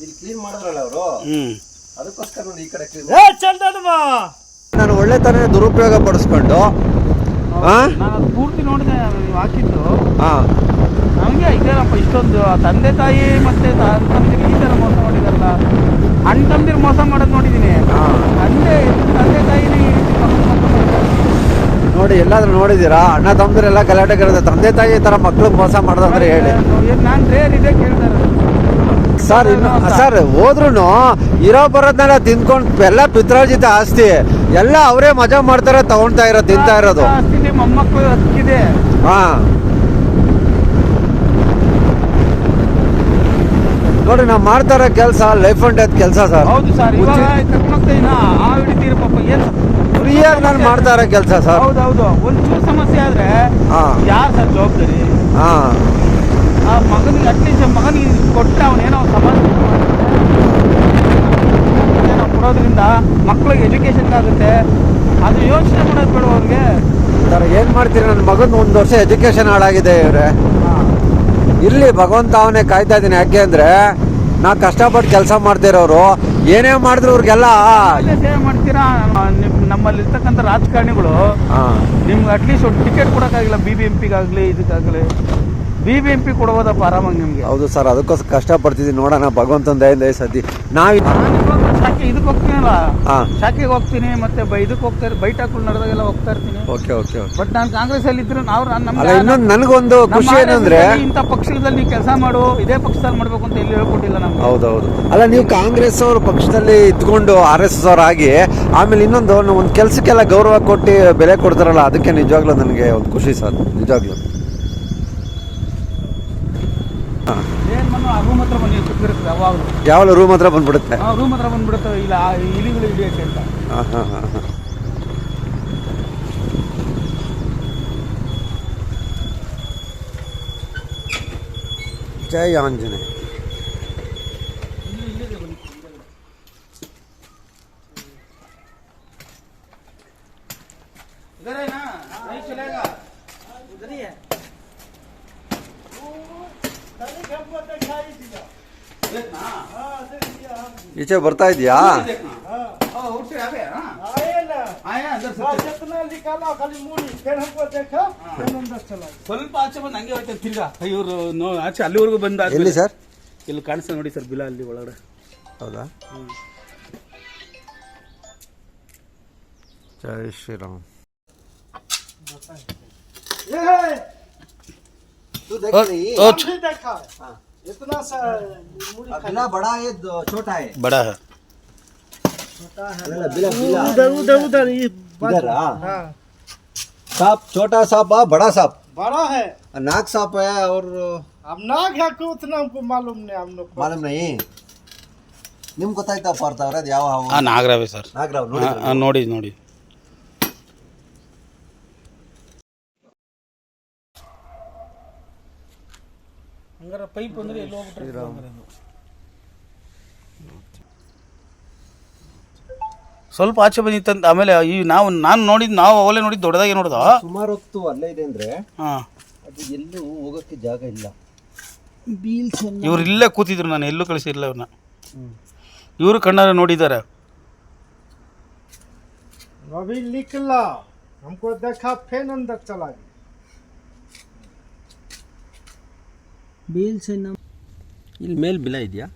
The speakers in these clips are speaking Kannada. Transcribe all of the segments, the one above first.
ಇಲ್ಲಿ ಕ್ಲೀನ್ ಮಾಡಿದ್ರಲ್ಲ ಅವರು? ಹ್ಮ್. ಅದಕ್ಕೋಸ್ಕರ ನಾನು ಈ ಕಡೆ ಕ್ಲೀನ್ ಚಂದನಮ್ಮ! ನಾನು ಒಳ್ಳೆತನ ದುರುಪಯೋಗ ಪಡಿಸ್ಕೊಂಡು ಹಾ ನಾನು ಪೂರ್ತಿ ನೋಡಿದೆ ನೀವು ಹಾಕಿದ್ದು. ಹಾ. ನಮಗೆ ಇದೇನಪ್ಪ ಇಷ್ಟೊಂದು ತಂದೆ ತಾಯಿ ಮತ್ತೆ ತಂದಿರು ಈ ಥರ ಮೋಸ ಮಾಡಿದಾರಲ್ಲ ಅಣ್ಣ ತಂದಿರು ಮೋಸ ಮಾಡೋದು ನೋಡಿದ್ದೀನಿ ಹಾ. ತಂದೆ ತಂದೆ ತಾಯಿನೇ. ನೋಡಿ ಎಲ್ಲಾದ್ರೂ ನೋಡಿದೀರಾ? ಅಣ್ಣ ತಮ್ಮದಿರೆಲ್ಲ ಗಲಾಟೆ ಕರೆದ ತಂದೆ ತಾಯಿ ಈ ತರ ಮಕ್ಳಿಗೆ ಮೋಸ ಮಾಡೋದಂದ್ರೆ ಹೇಳಿ. ನಾನು ರೇರ್ ಇದೆ ಕೇಳ್ತಾರೆ ಸರ್ ಇನ್ನು ಸರ್. ಹೋದ್ರೂ ಇರೋ ಬರೋದ್ನೆಲ್ಲ ತಿನ್ಕೊಂಡು ಎಲ್ಲ ಪಿತ್ರಾರ್ಜಿತ ಆಸ್ತಿ. ಎಲ್ಲ ಅವರೇ ಮಜಾ ಮಾಡ್ತಾರೆ ತಗೊಳ್ತಾ ಇರೋ ತಿಂತಾ ಇರೋದು. ಹಾಂ ಮೊಮ್ಮಕ್ಕಳು ಹಕ್ಕಿದೆ ಹಾ. ನೋಡಿ ನಾವು ಮಾಡ್ತಾ ಇರೋ ಕೆಲಸ ಲೈಫ್ ಅಂಡ್ ಡೆತ್ ಕೆಲಸ ಸರ್. ಹೌದು ಸರ್ ಇವಾಗ ಕರ್ಕೊಂಡೋಗ್ತಾ ಇನ್ನ ಆ ಹಿಡಿತೀರ ಪಾಪ ಏನು ಫ್ರೀಯಾಗಿ ನಾನು ಮಾಡ್ತಾ ಇರೋ ಕೆಲಸ ಸರ್. ಹೌದು ಹೌದು ಒಂಚೂರು ಸಮಸ್ಯೆ ಆದ್ರೆ ಹಾ. ಯಾರು ಸರ್ ಜವಾಬ್ದಾರಿ? ಹಾ. ಆ ಮಗನಿಗೆ ಅಟ್ಲೀಸ್ಟ್ ಮಗನಿಗೆ ಕೊಟ್ಟರೆ ಅವನೇನೋ ಸಮಾಜ ಏನೋ ಕೊಡೋದ್ರಿಂದ ಮಕ್ಳಿಗೆ ಎಜುಕೇಷನ್ ಆಗುತ್ತೆ. ಅದು ಯೋಚನೆ ಮಾಡೋದು ಬೇಡ ಅವ್ರಿಗೆ. ಸರ್ ಏನು ಮಾಡ್ತೀರಿ? ನನ್ನ ಮಗನ ಒಂದು ವರ್ಷ ಎಜುಕೇಷನ್ ಹಾಳಾಗಿದೆ ಇವರೇ. ಇಲ್ಲಿ ಭಗವಂತ ಅವನೇ ಕಾಯ್ತಾ ಇದ್ದೀನಿ. ಯಾಕೆ ಅಂದರೆ ನಾ ಕಷ್ಟಪಟ್ಟು ಕೆಲಸ ಮಾಡ್ತಿರೋರು ಏನೇ ಮಾಡಿದ್ರು ಅವ್ರಿಗೆಲ್ಲ ಸೇವೆ ಮಾಡ್ತೀರಾ? ನಿಮ್ ನಮ್ಮಲ್ಲಿ ಇರ್ತಕ್ಕಂಥ ರಾಜಕಾರಣಿಗಳು ನಿಮ್ಗೆ ಅಟ್ಲೀಸ್ಟ್ ಒಂದು ಟಿಕೆಟ್ ಕೊಡೋಕ್ಕಾಗಿಲ್ಲ. ಬಿ ಬಿ ಎಂ ಪಿಗಾಗಲಿ ಇದಕ್ಕಾಗಲಿ. ಬಿ ಬಿ ಎಂ ಪಿ ಕೊಡ್ಬೋದಪ್ಪ ಆರಾಮಾಗಿ ನಿಮಗೆ? ಹೌದು ಸರ್ ಅದಕ್ಕೋಸ್ಕರ ಕಷ್ಟಪಡ್ತಿದ್ದೀನಿ ನೋಡೋಣ ಭಗವಂತನ ದಯ ದಯ ಸತಿ ನಾವು ಶಾಖೆ ಇದಕ್ಕೆ ಹೋಗ್ತೀನಲ್ಲ? ಶಾಖೆಗೆ ಹೋಗ್ತೀನಿ ಮತ್ತೆ ಇದಕ್ಕೆ ಹೋಗ್ತಾ ಬೈಟಾಕುಲ್ ನಡೆದಾಗೆಲ್ಲ ಹೋಗ್ತಾ ಇರ್ತೀನಿ. ಓಕೆ ಓಕೆ ಬಟ್ ನಾನು ಕಾಂಗ್ರೆಸ್ ಅಲ್ಲಿ ಇದ್ರು ನಾವು ಇನ್ನೊಂದು ನನಗೊಂದು ಖುಷಿ ಏನಂದ್ರೆ ಇಂಥ ಪಕ್ಷದಲ್ಲಿ ಕೆಲಸ ಮಾಡು ಇದೇ ಪಕ್ಷದಲ್ಲಿ ಮಾಡ್ಬೇಕು ಅಂತ ಎಲ್ಲಿ ಹೇಳ್ಕೊಟ್ಟಿಲ್ಲ ನಮ್ಗೆ. ಹೌದೌದು. ಅಲ್ಲ ನೀವು ಕಾಂಗ್ರೆಸ್ ಅವ್ರ ಪಕ್ಷದಲ್ಲಿ ಇದ್ಕೊಂಡು ಆರ್ ಎಸ್ ಎಸ್ ಅವ್ರ ಆಗಿ ಆಮೇಲೆ ಇನ್ನೊಂದು ಒಂದು ಕೆಲಸಕ್ಕೆಲ್ಲ ಗೌರವ ಕೊಟ್ಟು ಬೆಲೆ ಕೊಡ್ತಾರಲ್ಲ ಅದಕ್ಕೆ ನಿಜವಾಗ್ಲೂ ನನಗೆ ಒಂದು ಖುಷಿ ಸರ್ ನಿಜವಾಗ್ಲೂ. ರೂಮ್ ಹತ್ರ ಬಂದು ಕೂತ್ಬಿಡುತ್ತೆ ಯಾವಾಗಲೂ. ಯಾವಲ್ಲ ರೂಮ್ ಹತ್ರ ಬಂದ್ಬಿಡುತ್ತೆ? ಆ ರೂಮ್ ಹತ್ರ ಬಂದ್ಬಿಡುತ್ತೆ ಇಲ್ಲ ಆ ಇಲಿಗಳು ಹಿಡಿಯಕ್ಕೆ ಅಂತ. ಹಾ, ಹಾ, ಹಾ, ಹಾ. ಜೈ ಆಂಜನೇಯ. अंदर चला गया। ಸ್ವಲ್ಪ ಆಚೆ ಬಂದು ಹಂಗೆ ಹೋಯ್ತಾರೆ ತಿರ್ಗಾ ಇವರು ನೋ ಆಚೆ ಅಲ್ಲಿವರೆಗೂ ಬಂದ ಎಲ್ಲಿ ಸರ್ ಇಲ್ಲಿ ಕಾಣಿಸ್ತದೆ ನೋಡಿ ಸರ್ ಬಿಲ ಅಲ್ಲಿ ಒಳಗಡೆ ಹೌದಾ ಜೈ ಶ್ರೀರಾಮ್ ये है हम भी देखा है इतना सा मूली बिला बड़ा है छोटा है बड़ा है बिला बिला उधर उधर उधर ये इधर हाँ हाँ सांप छोटा सांप हाँ बड़ा सांप बड़ा है नाग सांप है और अब नाग है कि उतना हमको मालूम नहीं हम लोग को ಮಾಲೂಮ್ ನೈ ನಿಮ್ಗೆ ಗೊತ್ತಾಯ್ತಾ ಪಾರ್ಥ ಅವ್ರೆ ಅದು ಯಾವ ಹಾವು ಹಾಂ ನಾಗರಾವೆ ಸರ್ ನಾಗರಾವ್ ನೋಡಿ ನೋಡಿ ನೋಡಿ ಹಂಗಾರೆ ಪೈಪ್ ಅಂದ್ರೆ ಎಲ್ಲಿ ಹೋಗ್ಬಿಟ್ರೆ ಸ್ವಲ್ಪ ಆಚೆ ಬಂದಿತ್ತಂತ ಆಮೇಲೆ ಈ ನಾವು ನಾನು ನೋಡಿದ್ ನಾವು ಅವಲೇ ನೋಡಿದ್ ದೊಡ್ಡದಾಗಿ ನೋಡ್ದ ಸುಮಾರು ಹೊತ್ತು ಅಲ್ಲೇ ಇದೆ ಅಂದ್ರೆ ಹಾಂ ಅದು ಎಲ್ಲೂ ಹೋಗೋಕ್ಕೆ ಜಾಗ ಇಲ್ಲ ಇವ್ರು ಇಲ್ಲೇ ಕೂತಿದ್ರು ನಾನು ಎಲ್ಲೂ ಕಳಿಸಿಲ್ಲ ಇವ್ರನ್ನ ಇವರು ಕಣ್ಣಾರೆ ನೋಡಿದ್ದಾರೆ अभी निकला हमको देखा फिर अंदर चला गया ಬೀಲ್ಸನ್ನು ಇಲ್ಲಿ ಮೇಲೆ ಬಿಲ ಇದೆಯಾ?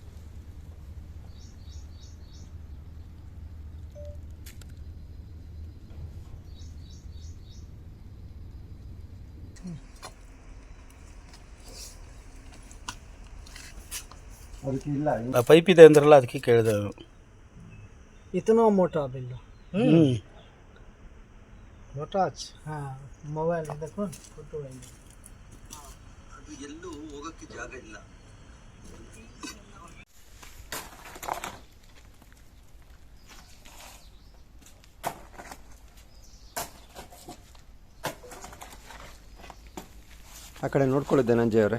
ಅದಕ್ಕೆ ಇಲ್ಲ ಪೈಪ್ ಇದೆ ಅಂದ್ರಲ್ಲ ಅದಕ್ಕೆ ಕೇಳಿದೆ ಇತನೋ ಮೋಟಾ ಬಿಲ್ ಹ್ಞೂ ಹಾ ಹಾಂ ಮೊಬೈಲ್ ಇದಕ್ಕೂ ಫೋಟೋ ಎಲ್ಲೂ ಹೋಗಕ್ಕೆ ಜಾಗ ಇಲ್ಲ. ಆ ಕಡೆ ನೋಡ್ಕೊಳ್ಳಿದ್ದೆ ನಂಜಯ್ ಅವರೇ?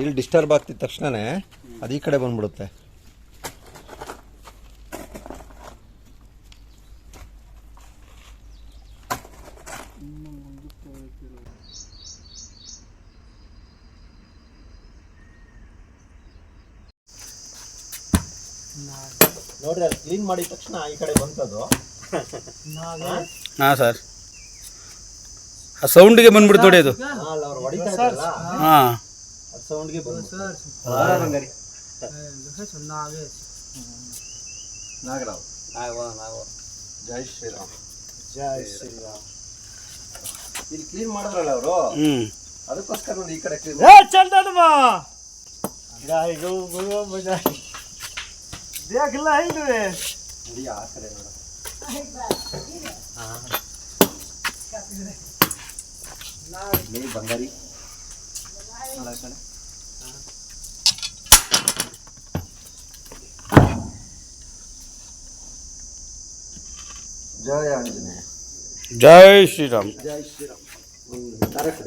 ಇಲ್ಲಿ ಡಿಸ್ಟರ್ಬ್ ಆಗ್ತಿದ್ದ ತಕ್ಷಣನೇ ಅದು ಈ ಕಡೆ ಬಂದ್ಬಿಡುತ್ತೆ. ನೋಡ್ರಿ ಅದು ಕ್ಲೀನ್ ಮಾಡಿದ ತಕ್ಷಣ ಈ ಕಡೆ ಬಂತದು. ಹಾಂ? ಸರ್. ಆ ಸೌಂಡಿಗೆ ಬಂದ್ಬಿಡ್ತು ನೋಡಿ ಅದು. ಅಲ್ಲ ಅವ್ರು ಹೊಡಿತಾ ಇದ್ರಲ್ಲ ಹಾಂ. ಅದು ಸೌಂಡ್ಗೆ ಬಂತು. ನಾಗರಾವ್. ಜೈ ಶ್ರೀರಾಮ್. ಜೈ ಶ್ರೀರಾಮ್. ಇಲ್ಲಿ ಕ್ಲೀನ್ ಮಾಡಿದ್ರಲ್ಲ ಅವರು? ಹ್ಞೂ ಅದಕ್ಕೋಸ್ಕರ ನೋಡಿ ಈ ಕಡೆ ಕ್ಲೀನ್ देख देखला ही तो है। ये आ करे ना हाँ। काफ़ी ना नहीं बंगारी अलग करे। जय आंजनेय जय श्री राम। जय श्री राम। तारक